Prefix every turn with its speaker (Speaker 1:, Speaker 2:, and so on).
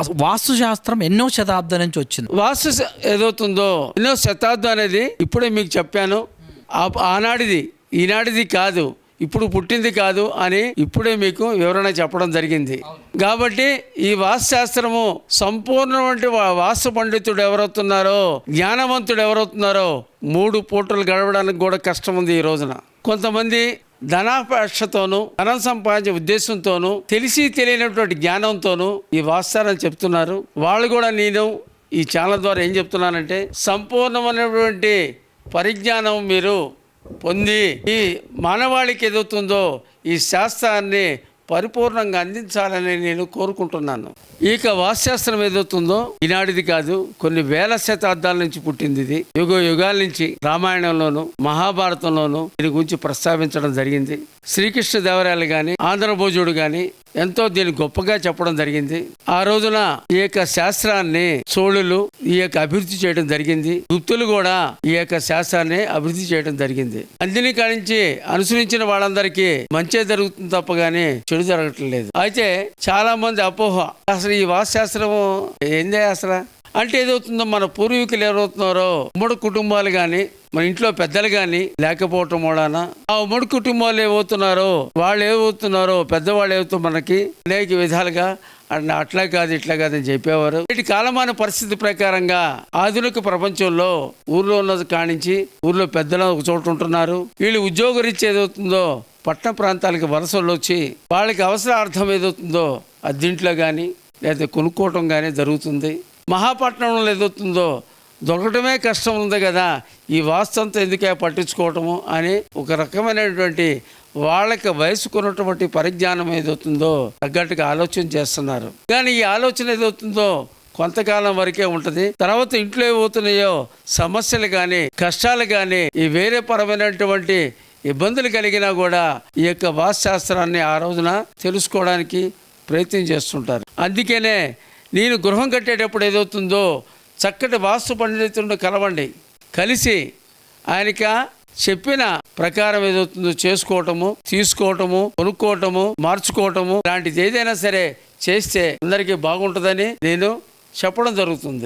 Speaker 1: అసలు వాస్తు శాస్త్రం ఎన్నో శతాబ్దం నుంచి వచ్చింది.
Speaker 2: వాస్తు ఏదవుతుందో ఎన్నో శతాబ్దం అనేది ఇప్పుడే మీకు చెప్పాను. ఆనాడిది ఈనాటిది కాదు ఇప్పుడు పుట్టింది కాదు అని ఇప్పుడే మీకు వివరణ చెప్పడం జరిగింది. కాబట్టి ఈ వాస్తుశాస్త్రము సంపూర్ణమైన వాస్తు పండితుడు ఎవరవుతున్నారో జ్ఞానవంతుడు ఎవరవుతున్నారో మూడు పూటలు గడవడానికి కూడా కష్టం ఉంది ఈ రోజున. కొంతమంది ధనాపేక్షతోనూ ధనం సంపాదించే ఉద్దేశంతోనూ తెలిసి తెలియనటువంటి జ్ఞానంతోనూ ఈ వాస్తారాలు చెప్తున్నారు. వాళ్ళు కూడా నేను ఈ ఛానల్ ద్వారా ఏం చెప్తున్నానంటే సంపూర్ణమైనటువంటి పరిజ్ఞానం మీరు పొంది ఈ మానవాళికి ఎదుగుతుందో ఈ శాస్త్రాన్ని పరిపూర్ణంగా అందించాలని నేను కోరుకుంటున్నాను. ఇక వాస్యాస్త్రం ఏదవుతుందో ఈనాడిది కాదు కొన్ని వేల శతాబ్దాల నుంచి పుట్టింది ఇది. యుగ యుగాల నుంచి రామాయణంలోను మహాభారతంలోను దీని గురించి ప్రస్తావించడం జరిగింది. శ్రీకృష్ణ దేవరాయలు గాని ఆంధ్రభోజుడు గాని ఎంతో దీన్ని గొప్పగా చెప్పడం జరిగింది. ఆ రోజున ఈ యొక్క శాస్త్రాన్ని చోళులు ఈ యొక్క అభివృద్ధి చేయడం జరిగింది. గుప్తులు కూడా ఈ యొక్క శాస్త్రాన్ని అభివృద్ధి చేయడం జరిగింది. అందుని కానించి అనుసరించిన వాళ్ళందరికీ మంచే జరుగుతుంది తప్ప గానీ చెడు జరగటం లేదు. అయితే చాలా మంది అపోహ అసలు ఈ వాస్తుశాస్త్రము ఏందే అసలు? అంటే ఏదవుతుందో మన పూర్వీకులు ఎవరవుతున్నారో ఉమ్మడి కుటుంబాలు కానీ మన ఇంట్లో పెద్దలు కానీ లేకపోవటం వలన ఆ ఉమ్మడి కుటుంబాలు ఏమవుతున్నారో వాళ్ళు ఏమవుతున్నారో పెద్దవాళ్ళు ఏమవుతూ మనకి అనేక విధాలుగా అట్లా అట్లా కాదు ఇట్లా కాదు అని చెప్పేవారు. ఇటు కాలమాన పరిస్థితి ప్రకారంగా ఆధునిక ప్రపంచంలో ఊర్లో ఉన్నది కానించి ఊర్లో పెద్దలు ఒక చోట ఉంటున్నారు. వీళ్ళు ఉద్యోగరీత్యా ఏదవుతుందో పట్టణ ప్రాంతాలకు వలసలు వచ్చి వాళ్ళకి అవసరార్థం ఏదవుతుందో అద్దీంట్లో కానీ లేదా కొనుక్కోవటం కానీ జరుగుతుంది. మహాపట్నంలో ఏదవుతుందో దొరకటమే కష్టం ఉంది కదా. ఈ వాస్తంతా ఎందుకే పట్టించుకోవటము అని ఒక రకమైనటువంటి వాళ్ళకి వయసుకున్నటువంటి పరిజ్ఞానం ఏదవుతుందో తగ్గట్టుగా ఆలోచన చేస్తున్నారు. కానీ ఈ ఆలోచన ఏదవుతుందో కొంతకాలం వరకే ఉంటుంది. తర్వాత ఇంట్లో ఏమవుతున్నాయో సమస్యలు కానీ కష్టాలు కానీ ఈ వేరే పరమైనటువంటి ఇబ్బందులు కలిగినా కూడా ఈ యొక్క వాస్తుశాస్త్రాన్ని ఆ రోజున తెలుసుకోవడానికి ప్రయత్నం చేస్తుంటారు. అందుకనే నేను గృహం కట్టేటప్పుడు ఏదవుతుందో చక్కటి వాస్తు పండితుడిని కలవండి. కలిసి ఆయనక చెప్పిన ప్రకారం ఏదవుతుందో చేసుకోవటము తీసుకోవటము కొనుక్కోవటము మార్చుకోవటము లాంటిది ఏదైనా సరే చేస్తే అందరికీ బాగుంటుందని నేను చెప్పడం జరుగుతుంది.